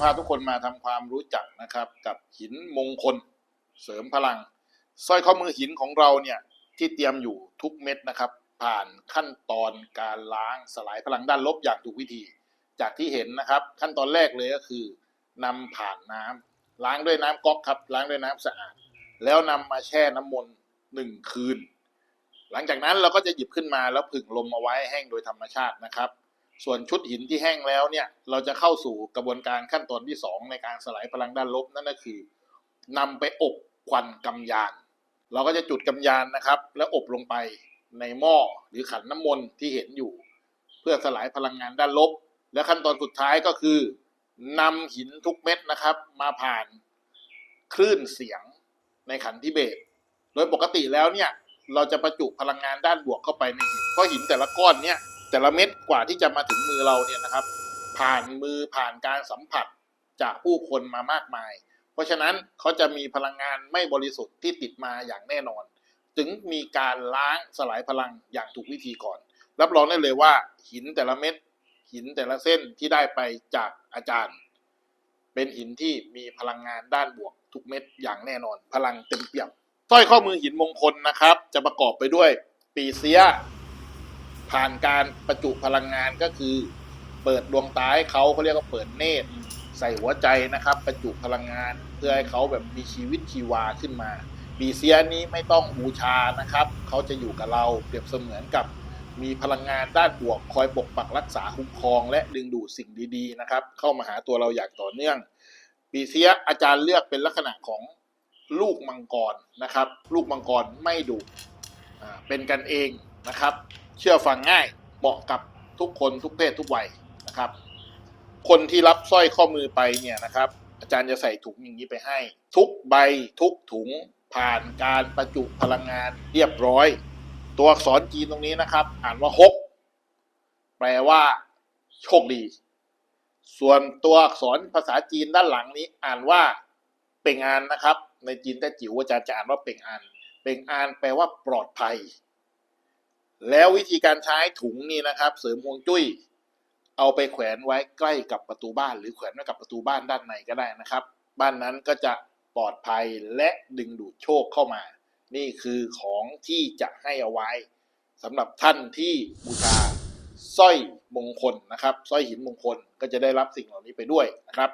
พาทุกคนมาทำความรู้จักนะครับ กับหินมงคลเสริมพลังสร้อยข้อมือหินของเราเนี่ยที่เตรียมอยู่ทุกเม็ดนะครับ ผ่านขั้นตอนการล้างสลายพลังด้านลบอย่างถูกวิธี จากที่เห็นนะครับ ขั้นตอนแรกเลยก็คือนำผ่านน้ำล้างด้วยน้ำก๊อกครับ ล้างด้วยน้ำสะอาด แล้วนำมาแช่น้ำมนต์หนึ่งคืน หลังจากนั้นเราก็จะหยิบขึ้นมาแล้วผึ่งลมเอาไว้แห้งโดยธรรมชาตินะครับ ส่วนชุดหินที่แห้งแล้วเนี่ย เราจะเข้าสู่กระบวนการขั้นตอนที่ 2 ในการสลายพลังด้านลบนั่นก็คือนำไปอบควันกำยาน เราก็จะจุดกำยานนะครับ แล้วอบลงไปในหม้อหรือขันน้ำมนต์ที่เห็นอยู่ เพื่อสลายพลังงานด้านลบ และขั้นตอนสุดท้ายก็คือนำหินทุกเม็ดนะครับ มาผ่านคลื่นเสียงในขันทิเบตโดยปกติแล้วเนี่ย เราจะประจุพลังงานด้านบวกเข้าไปในหินเพราะหินแต่ละก้อนเนี่ย แต่ละเม็ดกว่าที่จะมาถึงมือเราเนี่ยนะครับ ผ่านมือผ่านการสัมผัสจากผู้คนมามากมาย เพราะฉะนั้นเขาจะมีพลังงานไม่บริสุทธิ์ที่ติดมาอย่างแน่นอน ถึงมีการล้างสลายพลังอย่างถูกวิธีก่อน รับรองได้เลยว่า หินแต่ละเม็ดหินแต่ละเส้นที่ได้ไปจากอาจารย์ เป็นหินที่มีพลังงานด้านบวกทุกเม็ดอย่างแน่นอน พลังเต็มเปี่ยมสร้อยข้อมือหินมงคลนะครับ จะประกอบไปด้วยปีเสีย ผ่านการประจุพลังงานก็คือ เปิดดวงตาให้เขาเขาเรียกว่าเปิดเนตร ใส่หัวใจนะครับ ประจุพลังงาน เพื่อให้เขาแบบมีชีวิตชีวาขึ้นมาปีเสียนี้ไม่ต้องบูชานะครับ เขาจะอยู่กับเราเปรียบเสมือนกับมีพลังงานด้านบวก คอยปกปักรักษาคุ้มครอง และดึงดูดสิ่งดีๆนะครับ เข้ามาหาตัวเราอย่างต่อเนื่อง ปีเสียอาจารย์เลือกเป็นลักษณะของลูกมังกรนะครับ ลูกมังกรไม่ดุเป็นกันเองนะครับ เชื่อฟังง่ายเหมาะกับทุกคนทุกเพศทุกวัยนะครับ คนที่รับสร้อยข้อมือไปเนี่ยนะครับ อาจารย์จะใส่ถุงอย่างนี้ไปให้ ทุกใบทุกถุงผ่านการประจุพลังงานเรียบร้อย ตัวอักษรจีนตรงนี้นะครับ อ่านว่าฮกแปลว่าโชคดี ส่วนตัวอักษรภาษาจีนด้านหลังนี้ อ่านว่าเป่งอานนะครับ ในจีนแต้จิ๋วอาจารย์จะอ่านว่าเป่งอานเป่งอานแปลว่าปลอดภัย แล้ววิธีการใช้ถุงนี่นะครับ เสริมฮวงจุ้ย เอาไปแขวนไว้ใกล้กับประตูบ้าน หรือแขวนไว้กับประตูบ้านด้านในก็ได้นะครับ บ้านนั้นก็จะปลอดภัยและดึงดูดโชคเข้ามา นี่คือของที่จะให้เอาไว้สำหรับท่านที่บูชาสร้อยมงคลนะครับสร้อยหินมงคลก็จะได้รับสิ่งเหล่านี้ไปด้วยนะครับ